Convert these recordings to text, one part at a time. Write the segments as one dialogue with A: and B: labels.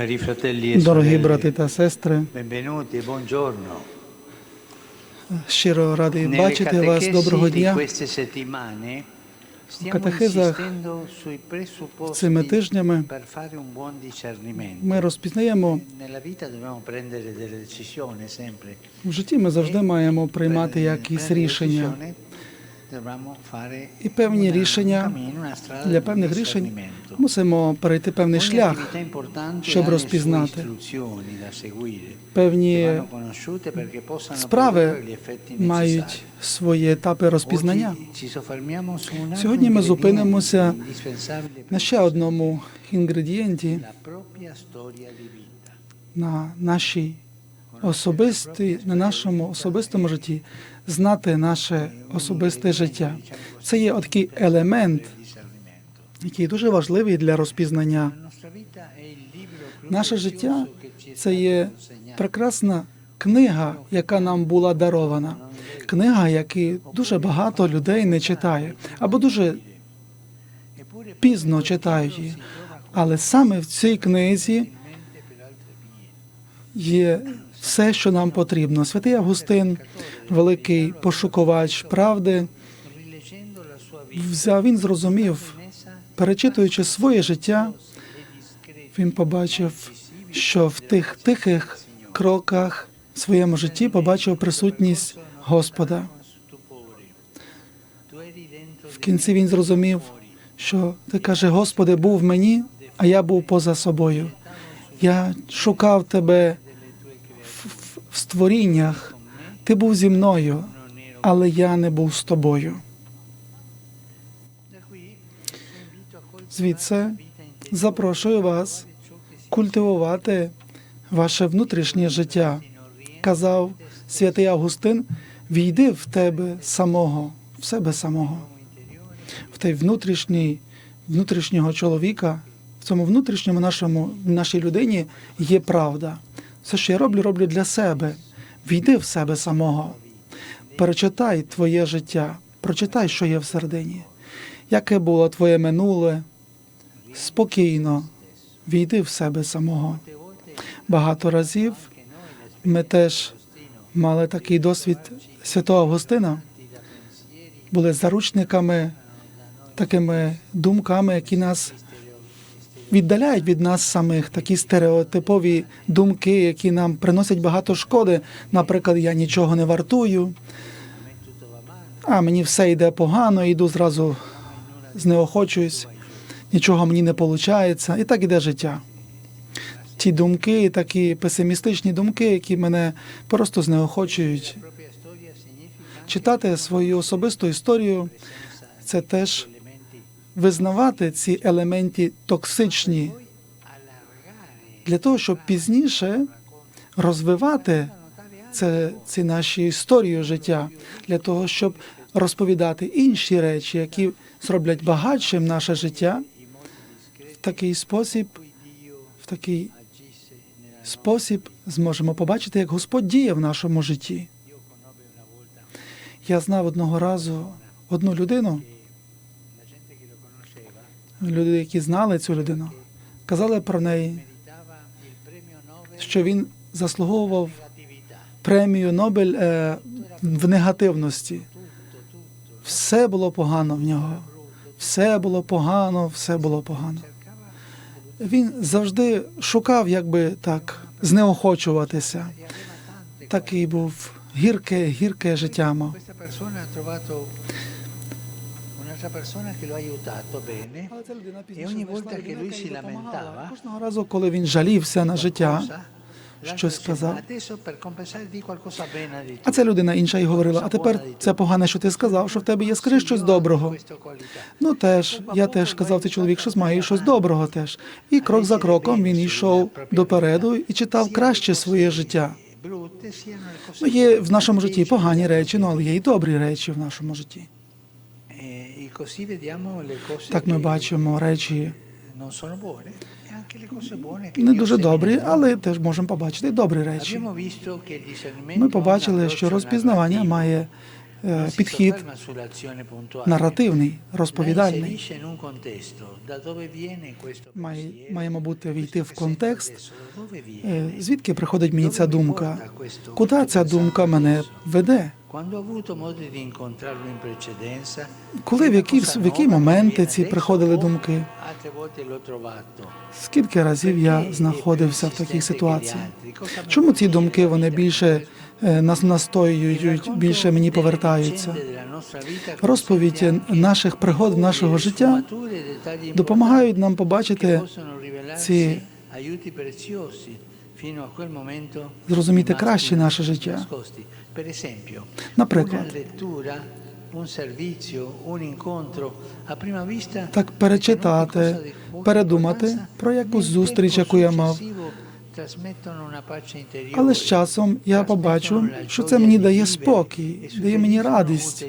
A: E
B: Дорогі брати та сестри, щиро радий бачити вас. Доброго дня.
A: sui presupposti
B: цими тижнями. Ми розпізнаємо в житті. Ми завжди маємо приймати якісь рішення. І певні рішення для певних рішень мусимо перейти певний шлях, щоб розпізнати. Певні справи мають свої етапи розпізнання. Сьогодні ми зупинимося на ще одному інгредієнті на нашій особистій, на нашому особистому житті, знати наше особисте життя. Це є такий елемент, який дуже важливий для розпізнання. Наше життя це є прекрасна книга, яка нам була дарована. Книга, яку дуже багато людей не читає, або дуже пізно читають її. Але саме в цій книзі є все, що нам потрібно. Святий Августин, великий пошукувач правди, взяв, він зрозумів, перечитуючи своє життя, він побачив, що в тих тихих кроках в своєму житті побачив присутність Господа. В кінці він зрозумів, що ти каже, Господи, був в мені, а я був поза собою. Я шукав тебе в, створіннях. Ти був зі мною, але я не був з тобою. Звідси запрошую вас культивувати ваше внутрішнє життя. Казав святий Августин: війди в тебе самого, в себе самого, в той внутрішній, внутрішнього чоловіка, в цьому внутрішньому нашому нашій людині є правда. Все, що я роблю, роблю для себе. Війди в себе самого. Перечитай твоє життя, прочитай, що є всередині. Яке було твоє минуле? Спокійно, війди в себе самого. Багато разів ми теж мали такий досвід святого Августина, були заручниками такими думками, які нас віддаляють від нас самих, такі стереотипові думки, які нам приносять багато шкоди. Наприклад, я нічого не вартую, а мені все йде погано, йду зразу знеохочуюсь, нічого мені не виходить, і так іде життя. Ті думки, такі песимістичні думки, які мене просто знеохочують. Читати свою особисту історію це теж визнавати ці елементи токсичні. Для того, щоб пізніше розвивати це, ці наші історію життя, для того, щоб розповідати інші речі, які зроблять багатшим наше життя. В такий спосіб, в такий спосіб зможемо побачити, як Господь діє в нашому житті. Я знав одного разу одну людину,
A: la gente che lo conosceva
B: люди, які знали цю людину, казали про неї, що він заслуговував премію Нобель е, в негативності. Все було погано в нього. Все було погано, все було погано. Він завжди шукав, як би так, знеохочуватися. Такий був гірке, гірке життя мав.
A: Questa persona ha trovato un'altra persona che lo ha aiutato bene.
B: І
A: ogni volta che lui si lamentava,
B: Кожного разу, коли він жалівся на життя, щось сказав.
A: Adesso per compensare di qualcosa bene di
B: А ця людина інша й говорила: а тепер це погане, що ти сказав, що в тебе є скажи щось доброго.
A: questa qualità.
B: Ну теж, я теж сказав, ти чоловік, що має щось доброго теж. І крок за кроком він йшов допереду і читав краще своє життя.
A: Brutte siano le cose
B: Ну, є в нашому житті погані речі, ну але є і добрі речі в нашому житті.
A: E, e così vediamo le cose
B: Так ми бачимо речі
A: e
B: не дуже добрі, але теж можемо побачити добрі речі. Ми побачили, що розпізнавання має е, підхід наративний, розповідальний. Має, маємо бути війти в контекст, е, звідки приходить мені ця думка, куди ця думка мене веде. Коли в які, в які моменти ці приходили думки, скільки разів я знаходився в такій ситуації? Чому ці думки вони більше е, нас настоюють, більше мені повертаються? Розповідь наших пригод нашого життя допомагають нам побачити ці зрозуміти краще наше життя. Наприклад, так перечитати, передумати про якусь зустріч, яку я мав. Але з часом я побачу, що це мені дає спокій, дає мені радість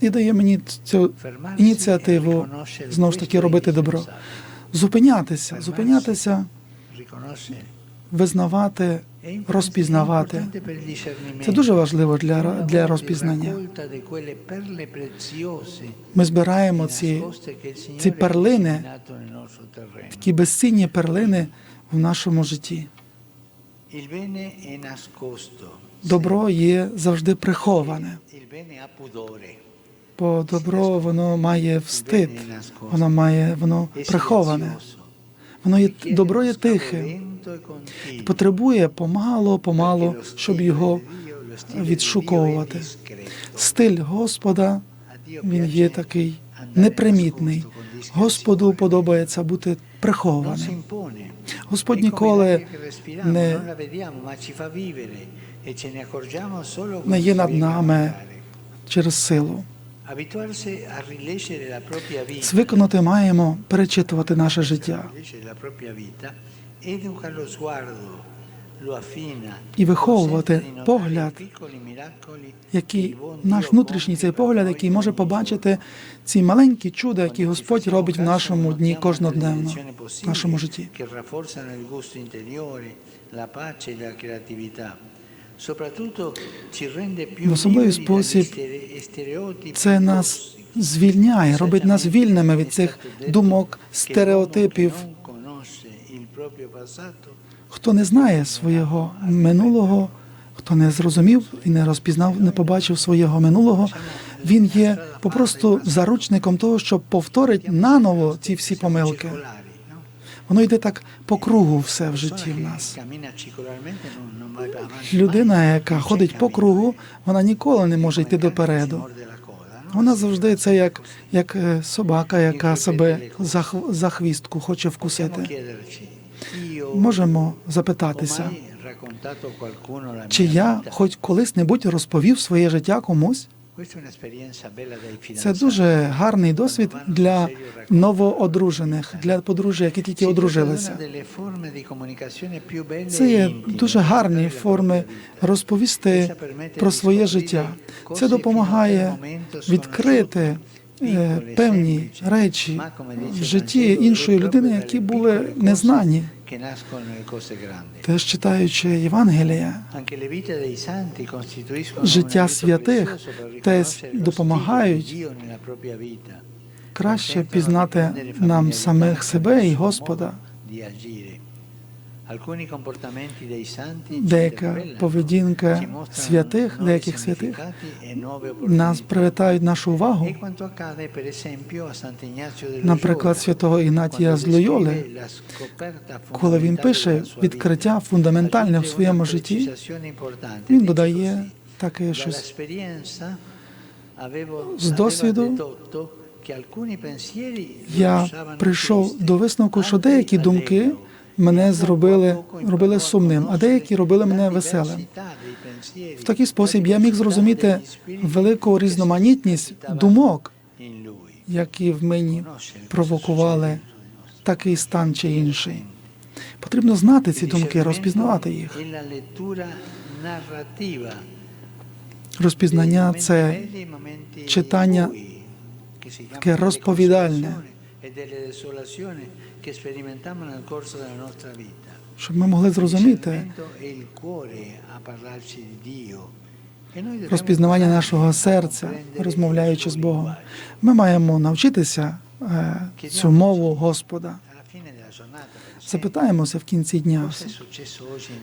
B: і дає мені цю ініціативу знову ж таки робити добро. Зупинятися, зупинятися, визнавати, розпізнавати. Це дуже важливо для, для розпізнання. Ми збираємо ці, ці перлини, такі безцінні перлини в нашому житті. Добро є завжди приховане, бо добро воно має встид, воно має воно приховане. Воно є добро є тихе, потребує помало, помалу, щоб його відшуковувати. Стиль Господа він є такий непримітний. Господу подобається бути прихованим. Господь ніколи не, не є над нами через силу. Звикнути маємо перечитувати наше життя. І виховувати погляд, який наш внутрішній цей погляд, який може побачити ці маленькі чуда, які Господь робить в нашому дні кожнодневно, в нашому житті. В особливий спосіб це нас звільняє, робить нас вільними від цих думок, стереотипів. Хто не знає свого минулого, хто не зрозумів і не розпізнав, не побачив свого минулого, він є попросту заручником того, що повторить наново ці всі помилки. Воно йде так по кругу все в житті в нас. Людина, яка ходить по кругу, вона ніколи не може йти допереду. Вона завжди це як, як е, собака, яка себе за, за хвістку хоче вкусити. Можемо запитатися, чи я хоч колись-небудь розповів своє життя комусь? Це дуже гарний досвід для новоодружених, для подружжя, які тільки одружилися. Це є дуже гарні форми розповісти про своє життя. Це допомагає відкрити е, певні речі в житті іншої людини, які були незнані. Теж читаючи Євангелія,
A: життя святих теж
B: допомагають краще пізнати нам самих себе і Господа. Деяка поведінка святих, деяких святих нас привертають нашу увагу.
A: Наприклад, святого Ігнатія з Лойоли,
B: коли він пише відкриття фундаментальне в своєму житті, він додає таке щось.
A: з досвіду.
B: Я прийшов до висновку, що деякі думки мене зробили робили сумним, а деякі робили мене веселим. В такий спосіб я міг зрозуміти велику різноманітність думок, які в мені провокували такий стан чи інший. Потрібно знати ці думки, розпізнавати їх. Розпізнання це читання таке розповідальне, щоб ми могли зрозуміти, розпізнавання нашого серця, розмовляючи з Богом. Ми маємо навчитися цю мову Господа. Запитаємося в кінці дня,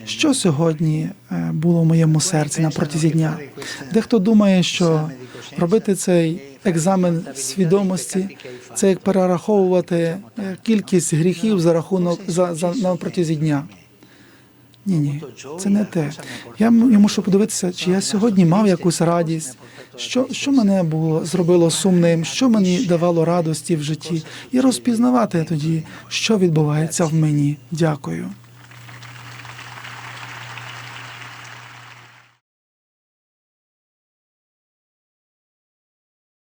B: що сьогодні е, було в моєму серці на протязі дня. Дехто думає, що робити цей екзамен свідомості це як перераховувати е, кількість гріхів за рахунок за, за на протязі дня. Ні, ні, це не те. Я я мушу подивитися, чи я сьогодні мав якусь радість, що, що мене було зробило сумним, що мені давало радості в житті, і розпізнавати тоді, що відбувається в мені. Дякую.